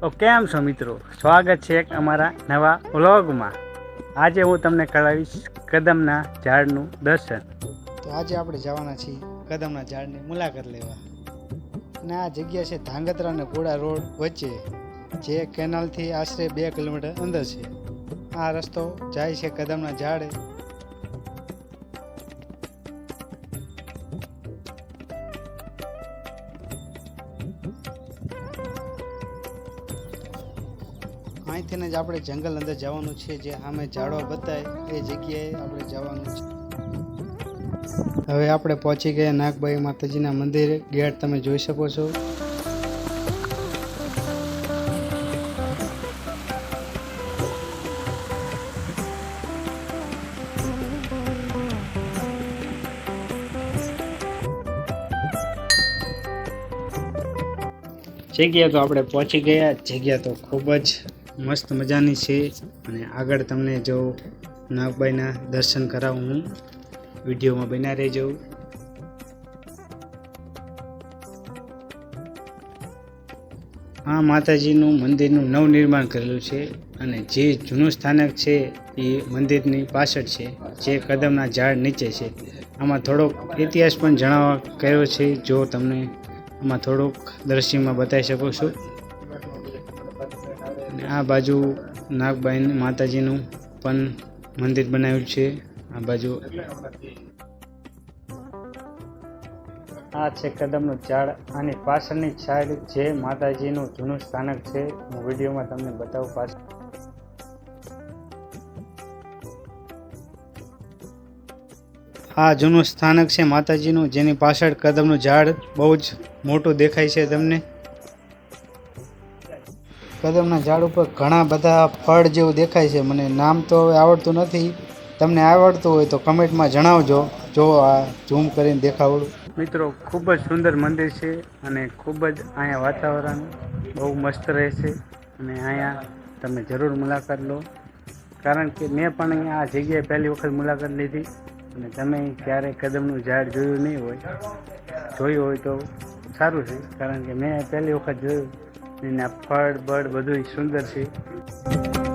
તો કેમ છો મિત્રો? સ્વાગત છે અમારા નવા વ્લોગમાં. આજે હું તમને કરાવીશ કદમના ઝાડનું દર્શન. તો આજે આપણે જવાના છીએ કદમના ઝાડની મુલાકાત લેવા. અને આ જગ્યા છે ધાંગધ્રા અને ઘોડા રોડ વચ્ચે, જે કેનાલથી આશરે બે કિલોમીટર અંદર છે. આ રસ્તો જાય છે કદમના ઝાડે. અહીંથી જ આપણે જંગલ અંદર જવાનું છે, જે સામે ઝાડવા બતાય, એ જગ્યાએ આપણે જવાનું છે. હવે આપણે પહોંચી ગયા નાગબાઈ માતાજીના મંદિરે. ગેટ તમે જોઈ શકો છો. જગ્યા તો આપણે પહોંચી ગયા. જગ્યા તો ખૂબ જ મસ્ત મજાની છે. અને આગળ તમને જો નાગબાઈના દર્શન કરાવું હું. વિડીયોમાં બન્યા રહેજો. આ માતાજીનું મંદિરનું નવનિર્માણ કરેલું છે અને જે જૂનું સ્થાનક છે એ મંદિરની પાછળ છે. જે કદમના ઝાડ નીચે છે. આમાં થોડોક ઇતિહાસ પણ જણાવવા કયો છે, જો તમને આમાં થોડુંક દ્રશ્યમાં બતાવી શકો છો. અને આ બાજુ નાગબાઈ માતાજીનું પણ મંદિર બનાવ્યું છે. આ બાજુ આ છે કદમનું ઝાડ. આની પાછળની સાઈડ જે માતાજીનું જૂનું સ્થાનક છે, હું વિડીયોમાં તમને બતાવું પાછળ. આ જૂનું સ્થાનક છે માતાજીનું, જેની પાછળ કદમનું ઝાડ બહુ જ મોટું દેખાય છે તમને. કદમના ઝાડ ઉપર ઘણા બધા ફળ જેવું દેખાય છે. મને નામ તો હવે આવડતું નથી. તમને આવડતું હોય તો કમેન્ટમાં જણાવજો. જો આ ઝૂમ કરીને દેખાવડું. મિત્રો, ખૂબ જ સુંદર મંદિર છે અને ખૂબ જ અહીંયા વાતાવરણ બહુ મસ્ત રહેશે. અને અહીંયા તમે જરૂર મુલાકાત લો. કારણ કે મેં પણ અહીંયા આ જગ્યાએ પહેલી વખત મુલાકાત લીધી. અને તમે ક્યારેય કદમનું ઝાડ જોયું નહીં હોય. જોયું હોય તો સારું છે. કારણ કે મેં પહેલી વખત જોયું. એના ફળ બળ બધું સુંદર છે.